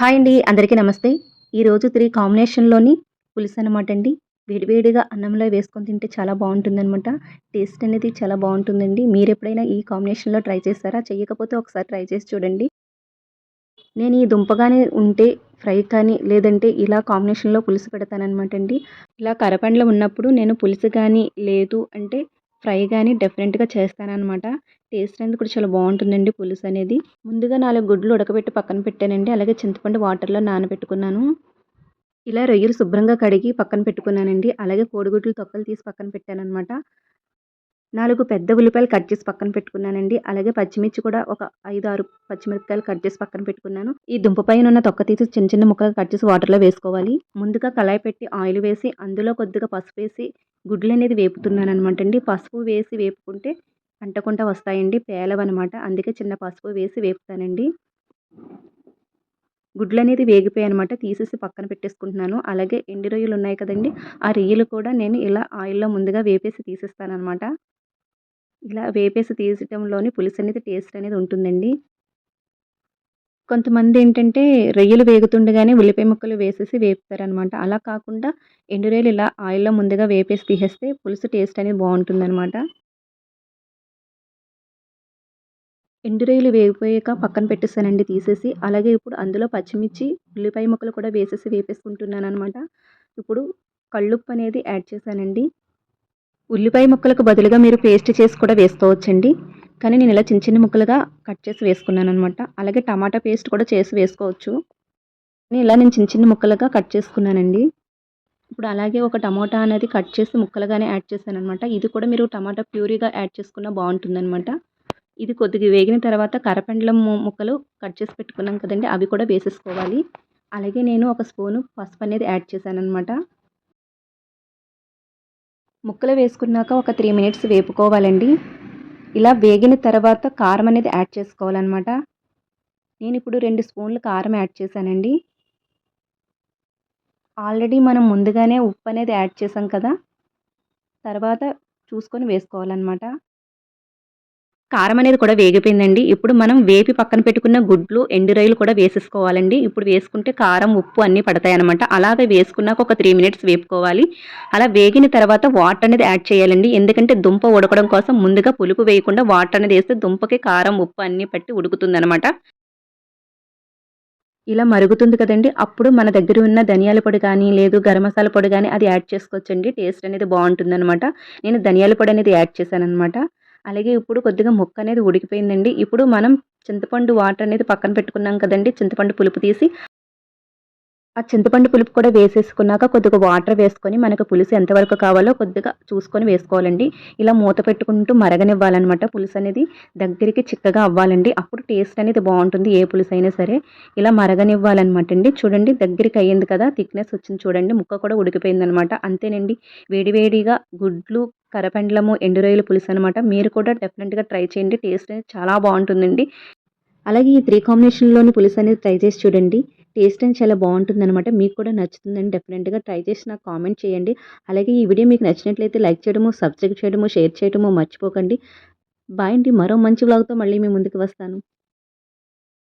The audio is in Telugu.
హాయ్ అండి అందరికీ నమస్తే. ఈరోజు త్రీ కాంబినేషన్లోని పులుసు అనమాట అండి. వేడివేడిగా అన్నంలో వేసుకొని తింటే చాలా బాగుంటుందన్నమాట. టేస్ట్ అనేది చాలా బాగుంటుందండి. మీరు ఎప్పుడైనా ఈ కాంబినేషన్లో ట్రై చేస్తారా చేయకపోతే ఒకసారి ట్రై చేసి చూడండి. నేను ఈ దుంపగానే ఉంటే ఫ్రై కానీ లేదంటే ఇలా కాంబినేషన్లో పులుసు పెడతానమాట అండి. ఇలా కరపండ్లు ఉన్నప్పుడు నేను పులుసు కానీ లేదు అంటే ఫ్రై కానీ డెఫినెట్గా చేస్తానన్నమాట. టేస్ట్ అనేది కూడా చాలా బాగుంటుందండి పులుసు అనేది. ముందుగా నాలుగు గుడ్లు ఉడకబెట్టి పక్కన పెట్టానండి. అలాగే చింతపండు వాటర్లో నానబెట్టుకున్నాను. ఇలా రొయ్యలు శుభ్రంగా కడిగి పక్కన పెట్టుకున్నానండి. అలాగే కోడిగుడ్లు తొక్కలు తీసి పక్కన పెట్టాను అనమాట నాలుగు పెద్ద ఉల్లిపాయలు కట్ చేసి పక్కన పెట్టుకున్నానండి. అలాగే పచ్చిమిర్చి కూడా ఒక ఐదు ఆరు పచ్చిమిరపకాయలు కట్ చేసి పక్కన పెట్టుకున్నాను. ఈ దుంప పైన ఉన్న తొక్క తీసి చిన్న చిన్న ముక్కలు కట్ చేసి వాటర్లో వేసుకోవాలి. ముందుగా కళాయి పెట్టి ఆయిల్ వేసి అందులో కొద్దిగా పసుపు వేసి గుడ్లు అనేది వేపుతున్నాను అనమాట అండి. పసుపు వేసి వేపుకుంటే అంటకుండా వస్తాయండి. పేలవన్నమాట అందుకే చిన్న పసుపు వేసి వేపుతానండి. గుడ్లు అనేది వేగిపోయాయి అనమాట తీసేసి పక్కన పెట్టేసుకుంటున్నాను. అలాగే ఎండి రొయ్యలు ఉన్నాయి కదండి. ఆ రొయ్యలు కూడా నేను ఇలా ఆయిల్లో ముందుగా వేపేసి తీసేస్తానమాట ఇలా వేపేసి తీసడంలోని పులుసు అనేది టేస్ట్ అనేది ఉంటుందండి. కొంతమంది ఏంటంటే రొయ్యలు వేగుతుండగానే ఉల్లిపాయ ముక్కలు వేసేసి వేపుతారనమాట. అలా కాకుండా ఎండు రొయ్యలు ఇలా ఆయిల్లో ముందుగా వేపేసి తీసేస్తే పులుసు టేస్ట్ అనేది బాగుంటుందన్నమాట ఎండురొయ్యలు వేగిపోయాక పక్కన పెట్టేసానండి తీసేసి. అలాగే ఇప్పుడు అందులో పచ్చిమిర్చి ఉల్లిపాయ ముక్కలు కూడా వేసేసి వేపేసుకుంటున్నాను అనమాట ఇప్పుడు కళ్ళుప్పు అనేది యాడ్ చేశానండి. ఉల్లిపాయ ముక్కలకు బదులుగా మీరు పేస్ట్ చేసి కూడా వేసుకోవచ్చండి. కానీ నేను ఇలా చిన్న చిన్న ముక్కలుగా కట్ చేసి వేసుకున్నాను అనమాట అలాగే టమాటా పేస్ట్ కూడా చేసి వేసుకోవచ్చు. నేను ఇలా నేను చిన్న చిన్న ముక్కలుగా కట్ చేసుకున్నానండి. ఇప్పుడు అలాగే ఒక టమాటా అనేది కట్ చేసి ముక్కలుగానే యాడ్ చేశాను అనమాట ఇది కూడా మీరు టమాటా ప్యూరీగా యాడ్ చేసుకున్న బాగుంటుందన్నమాట. ఇది కొద్దిగా వేగిన తర్వాత కరపెండలం ముక్కలు కట్ చేసి పెట్టుకున్నాం కదండి అవి కూడా వేసేసుకోవాలి. అలాగే నేను ఒక స్పూను పసుపు అనేది యాడ్ చేశాను అనమాట ముక్కలు వేసుకున్నాక ఒక త్రీ మినిట్స్ వేపుకోవాలండి. ఇలా వేగిన తర్వాత కారం అనేది యాడ్ చేసుకోవాలన్నమాట. నేను ఇప్పుడు రెండు స్పూన్లు కారం యాడ్ చేశానండి. ఆల్రెడీ మనం ముందుగానే ఉప్పు అనేది యాడ్ చేసాం కదా తర్వాత చూసుకొని వేసుకోవాలన్నమాట. కారం అనేది కూడా వేగిపోయిందండి. ఇప్పుడు మనం వేపి పక్కన పెట్టుకున్న గుడ్లు ఎండు కూడా వేసేసుకోవాలండి. ఇప్పుడు వేసుకుంటే కారం ఉప్పు అన్నీ పడతాయి అనమాట అలాగే వేసుకున్నాక ఒక త్రీ మినిట్స్ వేపుకోవాలి. అలా వేగిన తర్వాత వాటర్ అనేది యాడ్ చేయాలండి. ఎందుకంటే దుంప ఉడకడం కోసం ముందుగా పులుపు వేయకుండా వాటర్ అనేది వేస్తే దుంపకి కారం ఉప్పు అన్నీ పట్టి ఉడుకుతుంది ఇలా మరుగుతుంది కదండి. అప్పుడు మన దగ్గర ఉన్న ధనియాల పొడి కానీ లేదు గరం మసాలా పొడి కానీ అది యాడ్ చేసుకోవచ్చండి. టేస్ట్ అనేది బాగుంటుందన్నమాట. నేను ధనియాల పొడి అనేది యాడ్ చేశాను అనమాట అలాగే ఇప్పుడు కొద్దిగా ముక్క అనేది ఉడికిపోయిందండి. ఇప్పుడు మనం చింతపండు వాటర్ అనేది పక్కన పెట్టుకున్నాం కదండి. చింతపండు పులుపు తీసి ఆ చింతపండు పులుపు కూడా వేసేసుకున్నాక కొద్దిగా వాటర్ వేసుకొని మనకు పులుసు ఎంతవరకు కావాలో కొద్దిగా చూసుకొని వేసుకోవాలండి. ఇలా మూత పెట్టుకుంటూ మరగనివ్వాలన్నమాట పులుసు అనేది. దగ్గరికి చిక్కగా అవ్వాలండి. అప్పుడు టేస్ట్ అనేది బాగుంటుంది ఏ పులుసు అయినా సరే. ఇలా మరగనివ్వాలన్నమాట అండి. చూడండి దగ్గరికి అయ్యింది కదా థిక్నెస్ వచ్చింది చూడండి. ముక్క కూడా ఉడికిపోయింది అనమాట అంతేనండి వేడివేడిగా గుడ్లు కరపెండలము ఎండురొయ్యల పులుసు అనమాట మీరు కూడా డెఫినెట్గా ట్రై చేయండి. టేస్ట్ అనేది చాలా బాగుంటుందండి. అలాగే ఈ త్రీ కాంబినేషన్లోని పులుసు అనేది ట్రై చేసి చూడండి. టేస్ట్ అని చాలా బాగుంటుంది అనమాట మీకు కూడా నచ్చుతుందని డెఫినెట్గా ట్రై చేసి నాకు కామెంట్ చేయండి. అలాగే ఈ వీడియో మీకు నచ్చినట్లయితే లైక్ చేయడము సబ్స్క్రైబ్ చేయడము షేర్ చేయడము మర్చిపోకండి. బాయ్ అండి. మరో మంచి వ్లాగ్తో మళ్ళీ మీ ముందుకు వస్తాను.